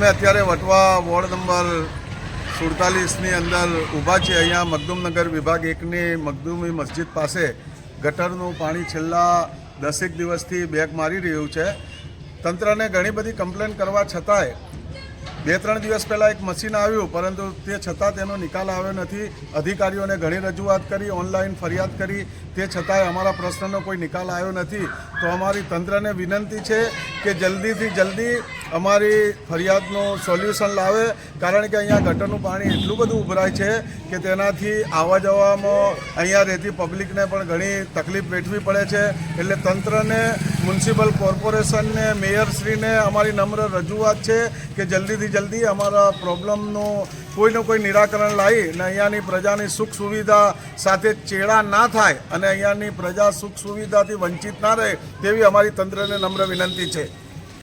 અમે અત્યારે Vatva ward number સુડતાલીસની અંદર ઊભા છીએ. અહીંયા મગદુમનગર વિભાગ એકની મગદુમી મસ્જિદ પાસે ગટરનું પાણી છેલ્લા દસેક દિવસથી બેગ મારી રહ્યું છે. તંત્રને ઘણી બધી કમ્પ્લેન કરવા છતાંય બે ત્રણ દિવસ પહેલાં એક મશીન આવ્યું, પરંતુ તે છતાં તેનો નિકાલ આવ્યો નથી. અધિકારીઓને ઘણી રજૂઆત કરી, ઓનલાઈન ફરિયાદ કરી. તે છતાંય અમારા પ્રશ્નનો કોઈ નિકાલ આવ્યો નથી. તો અમારી તંત્રને વિનંતી છે કે જલ્દીથી જલ્દી અમારી ફરિયાદનું સોલ્યુશન લાવે, કારણ કે અહીંયા ગટરનું પાણી એટલું બધું ઉભરાય છે કે તેનાથી આવવા જવામાં અહીંયા રહેતી પબ્લિકને પણ ઘણી તકલીફ વેઠવી પડે છે. એટલે તંત્રને, મ્યુનિસિપલ કોર્પોરેશનને, મેયરશ્રીને અમારી નમ્ર રજૂઆત છે કે જલ્દીથી જલ્દી અમારા પ્રોબ્લેમનું કોઈનું કોઈ નિરાકરણ લાવી અને અહીંયાની પ્રજાની સુખ સુવિધા સાથે ચેડા ના થાય અને અહીંયાની પ્રજા સુખ સુવિધાથી વંચિત ના રહે તેવી અમારી તંત્રને નમ્ર વિનંતી છે.